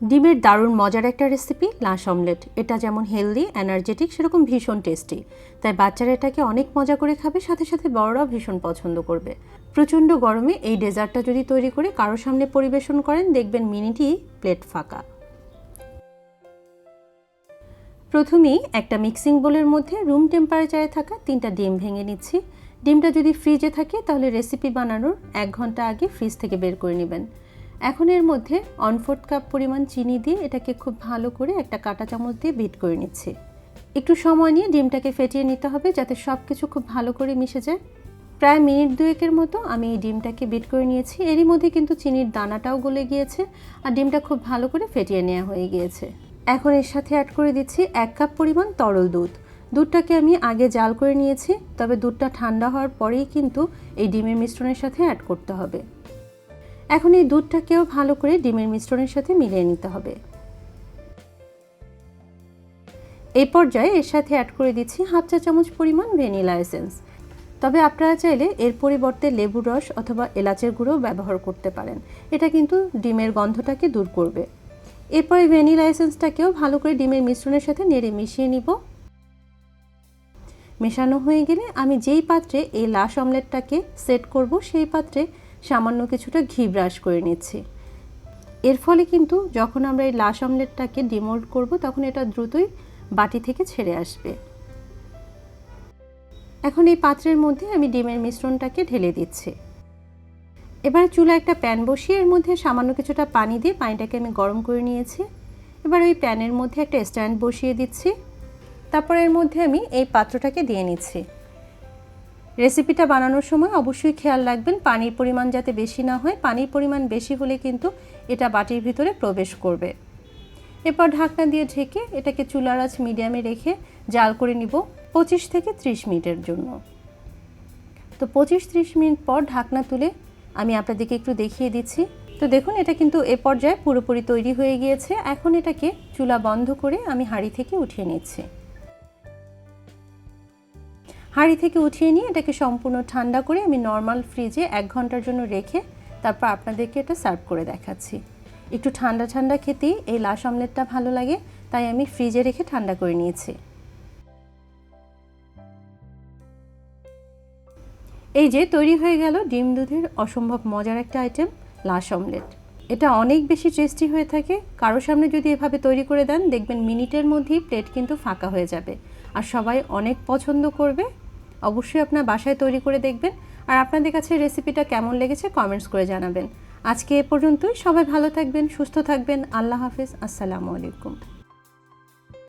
ডিমের দারুণ মজার একটা রেসিপি লাশ অমলেট এটা যেমন হেলদি এনার্জেটিক সেরকম ভীষণ টেস্টি তাই বাচ্চারা এটাকে অনেক মজা করে খাবে, সাথে সাথে বড়রাও ভীষণ পছন্দ করবে। প্রচণ্ড গরমে এই ডেজার্টটা যদি তৈরি করে কারোর সামনে পরিবেশন করেন, দেখবেন মিনিটেই প্লেট ফাঁকা। প্রথমেই একটা মিক্সিং বোলের মধ্যে রুম টেম্পারেচারে থাকা তিনটা ডিম ভেঙে নিচ্ছি। ডিমটা যদি ফ্রিজে থাকে, তাহলে রেসিপি বানানোর এক ঘণ্টা আগে ফ্রিজ থেকে বের করে নেবেন। এখন এর মধ্যে অনফোর্থ কাপ পরিমাণ চিনি দিয়ে এটাকে খুব ভালো করে একটা কাঁটা চামচ দিয়ে বিট করে নিচ্ছি। একটু সময় নিয়ে ডিমটাকে ফেটিয়ে নিতে হবে যাতে সব কিছু খুব ভালো করে মিশে যায়। প্রায় মিনিট দুয়েকের মতো আমি এই ডিমটাকে বিট করে নিয়েছি। এরই মধ্যে কিন্তু চিনির দানাটাও গলে গিয়েছে আর ডিমটা খুব ভালো করে ফেটিয়ে নেওয়া হয়ে গিয়েছে। এখন এর সাথে অ্যাড করে দিচ্ছি এক কাপ পরিমাণ তরল দুধ। দুধটাকে আমি আগে জাল করে নিয়েছি, তবে দুধটা ঠান্ডা হওয়ার পরেই কিন্তু এই ডিমের মিশ্রণের সাথে অ্যাড করতে হবে। এখন এই দুধটাকেও ভালো করে ডিমের মিশ্রণের সাথে মিলিয়ে নিতে হবে। এই পর্যায়ে এর সাথে অ্যাড করে দিচ্ছি হাফ চা চামচ পরিমাণ ভ্যানিলা এসেন্স তবে আপনারা চাইলে এর পরিবর্তে লেবুর রস অথবা এলাচের গুঁড়ো ব্যবহার করতে পারেন। এটা কিন্তু ডিমের গন্ধটাকে দূর করবে। এরপরে ভ্যানিলা এসেন্সটাকেও ভালো করে ডিমের মিশ্রণের সাথে নেড়ে মিশিয়ে নিব। মেশানো হয়ে গেলে আমি যেই পাত্রে এই লাশ অমলেটটাকে সেট করব, সেই পাত্রে সামান্য কিছুটা ঘি ব্রাশ করে নিচ্ছি। এর ফলে কিন্তু যখন আমরা এই লাশ অমলেটটাকে ডিমোল্ড করব, তখন এটা দ্রুতই বাটি থেকে ছেড়ে আসবে। এখন এই পাত্রের মধ্যে আমি ডিমের মিশ্রণটাকে ঢেলে দিচ্ছি। এবার চুলা একটা প্যান বসিয়ে এর মধ্যে সামান্য কিছুটা পানি দিয়ে পানিটাকে আমি গরম করে নিয়েছি। এবার ওই প্যানের মধ্যে একটা স্ট্যান্ড বসিয়ে দিচ্ছি। তারপর এর মধ্যে আমি এই পাত্রটাকে দিয়ে নিচ্ছি। রেসিপিটা বানানোর সময় অবশ্যই খেয়াল রাখবেন, পানির পরিমাণ যাতে বেশি না হয়। পানির পরিমাণ বেশি হলে কিন্তু এটা বাটির ভিতরে প্রবেশ করবে। এরপর ঢাকনা দিয়ে ঢেকে এটাকে চুলার আঁচ মিডিয়ামে রেখে জাল করে নিব পঁচিশ থেকে ত্রিশ মিনিটের জন্য। তো পঁচিশ ত্রিশ মিনিট পর ঢাকনা তুলে আমি আপনাদেরকে একটু দেখিয়ে দিচ্ছি। তো দেখুন, এটা কিন্তু এ পর্যায়ে পুরোপুরি তৈরি হয়ে গিয়েছে। এখন এটাকে চুলা বন্ধ করে আমি হাঁড়ি থেকে উঠিয়ে নিচ্ছি। হাঁড়ি থেকে উঠিয়ে নিয়ে এটাকে সম্পূর্ণ ঠান্ডা করে আমি নর্মাল ফ্রিজে এক ঘণ্টার জন্য রেখে তারপর আপনাদেরকে এটা সার্ভ করে দেখাচ্ছি। একটু ঠান্ডা ঠান্ডা খেতেই এই লাশ অমলেটটা ভালো লাগে, তাই আমি ফ্রিজে রেখে ঠান্ডা করে নিয়েছি। এই যে তৈরি হয়ে গেল ডিম দুধের অসম্ভব মজার একটা আইটেম লাশ অমলেট এটা অনেক বেশি টেস্টি হয়ে থাকে কারোর সামনে যদি এভাবে তৈরি করে দেন, দেখবেন মিনিটের মধ্যেই প্লেট কিন্তু ফাঁকা হয়ে যাবে। আর সবাই অনেক পছন্দ করবে অবশ্যই আপনার বাসায় তৈরি করে দেখবেন আর আপনাদের কাছে রেসিপিটা কেমন লেগেছে কমেন্টস করে জানাবেন। আজকে এ পর্যন্তই। সবাই ভালো থাকবেন, সুস্থ থাকবেন। আল্লাহ হাফিজ। আসসালামু আলাইকুম।